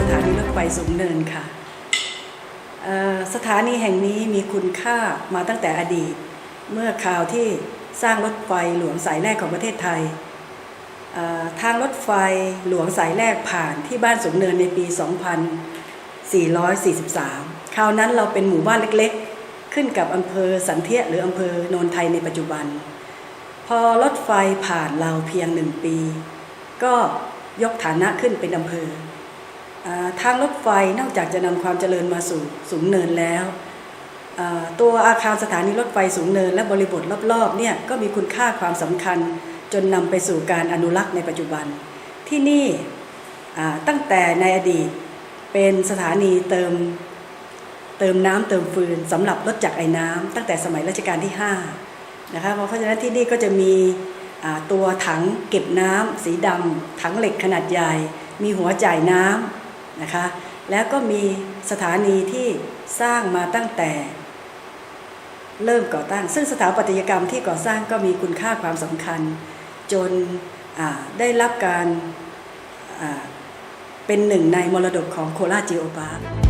สถานีรถไฟสูงเนินค่ะ สถานีแห่งนี้มีคุณค่ามาตั้งแต่อดีต เมื่อข่าวที่สร้างรถไฟหลวงสายแรกของประเทศไทย ทางรถไฟหลวงสายแรกผ่านที่บ้านสูงเนินในปี 2443 คราวนั้นเราเป็นหมู่บ้านเล็กๆ ขึ้นกับอำเภอสันเทียหรืออำเภอโนนไทยในปัจจุบัน พอรถไฟผ่านเราเพียงหนึ่งปี ก็ยกฐานะขึ้นเป็นอำเภอ ทางรถไฟนอกจากจะนำความเจริญมาสู่สูงเนินแล้วตัวอาคารสถานีรถไฟสูงเนินและบริบทรอบๆเนี่ยก็มีคุณค่าความสำคัญจนนำไปสู่การอนุรักษ์ในปัจจุบัน ที่นี่ตั้งแต่ในอดีตเป็นสถานีเติมเติมน้ำเติมฟืนสำหรับรถจักรไอ้น้ำตั้งแต่สมัยรัชกาลที่5นะคะเพราะฉะนั้นที่นี่ก็จะมีตัวถังเก็บน้ำสีดำถังเหล็กขนาดใหญ่ มีหัวจ่ายน้ำ นะคะ แล้วก็มีสถานีที่สร้างมาตั้งแต่ เริ่มก่อตั้ง ซึ่งสถาปัตยกรรมที่ก่อสร้างก็มีคุณค่าความสำคัญ จนได้รับการเป็นหนึ่งในมรดกของโคราชจิโอปาร์